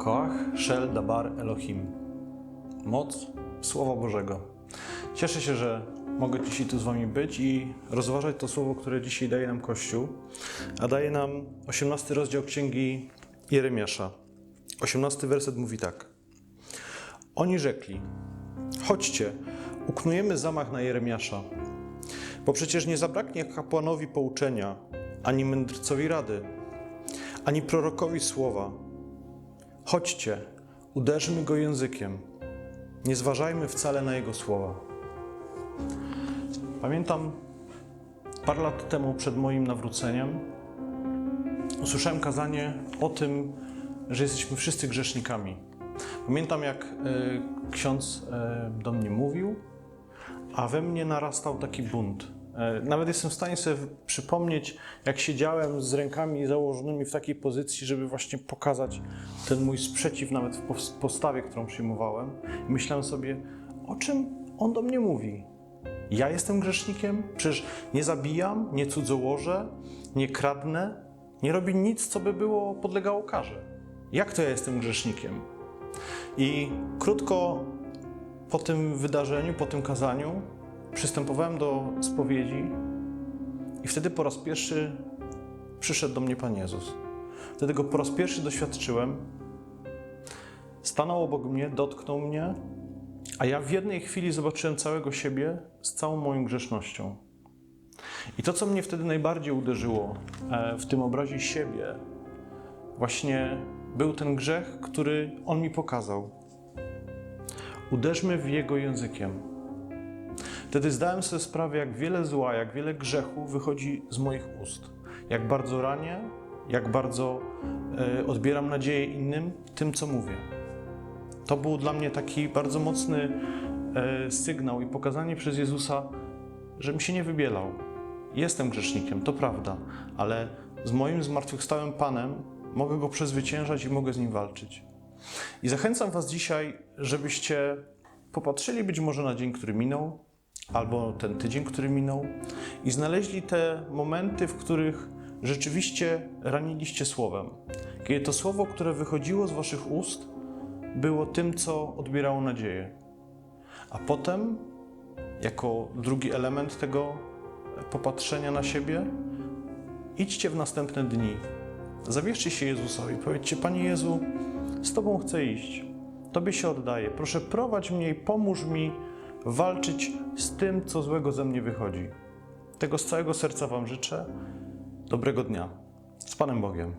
Koach Shel Dabar Elohim. Moc Słowa Bożego. Cieszę się, że mogę dzisiaj tu z Wami być i rozważać to słowo, które dzisiaj daje nam Kościół, a daje nam 18 rozdział Księgi Jeremiasza. 18 werset mówi tak. Oni rzekli, chodźcie, uknujemy zamach na Jeremiasza, bo przecież nie zabraknie kapłanowi pouczenia, ani mędrcowi rady, ani prorokowi słowa. Chodźcie, uderzmy go językiem. Nie zważajmy wcale na jego słowa. Pamiętam parę lat temu, przed moim nawróceniem, usłyszałem kazanie o tym, że jesteśmy wszyscy grzesznikami. Pamiętam, jak e, ksiądz e, do mnie mówił, a we mnie narastał taki bunt. E, Nawet jestem w stanie sobie przypomnieć, jak siedziałem z rękami założonymi w takiej pozycji, żeby właśnie pokazać ten mój sprzeciw, nawet w pos- postawie, którą przyjmowałem. Myślałem sobie, o czym on do mnie mówi? Ja jestem grzesznikiem? Przecież nie zabijam, nie cudzołożę, nie kradnę, nie robię nic, co by było podlegało karze. Jak to ja jestem grzesznikiem? I krótko po tym wydarzeniu, po tym kazaniu, przystępowałem do spowiedzi i wtedy po raz pierwszy przyszedł do mnie Pan Jezus. Wtedy go po raz pierwszy doświadczyłem. Stanął obok mnie, dotknął mnie, a ja w jednej chwili zobaczyłem całego siebie z całą moją grzesznością. I to, co mnie wtedy najbardziej uderzyło e, w tym obrazie siebie, właśnie był ten grzech, który on mi pokazał. Uderzmy w jego językiem. Wtedy zdałem sobie sprawę, jak wiele zła, jak wiele grzechu wychodzi z moich ust. Jak bardzo ranię, jak bardzo e, odbieram nadzieję innym tym, co mówię. To był dla mnie taki bardzo mocny e, sygnał i pokazanie przez Jezusa, żebym się nie wybielał. Jestem grzesznikiem, to prawda, ale z moim zmartwychwstałym Panem mogę go przezwyciężać i mogę z nim walczyć. I zachęcam Was dzisiaj, żebyście popatrzyli być może na dzień, który minął, albo ten tydzień, który minął, i znaleźli te momenty, w których rzeczywiście raniliście słowem. Kiedy to słowo, które wychodziło z Waszych ust, było tym, co odbierało nadzieję. A potem, jako drugi element tego popatrzenia na siebie, idźcie w następne dni. Zawierzcie się Jezusowi. Powiedzcie, Panie Jezu, z Tobą chcę iść. Tobie się oddaję. Proszę, prowadź mnie i pomóż mi walczyć z tym, co złego ze mnie wychodzi. Tego z całego serca Wam życzę. Dobrego dnia. Z Panem Bogiem.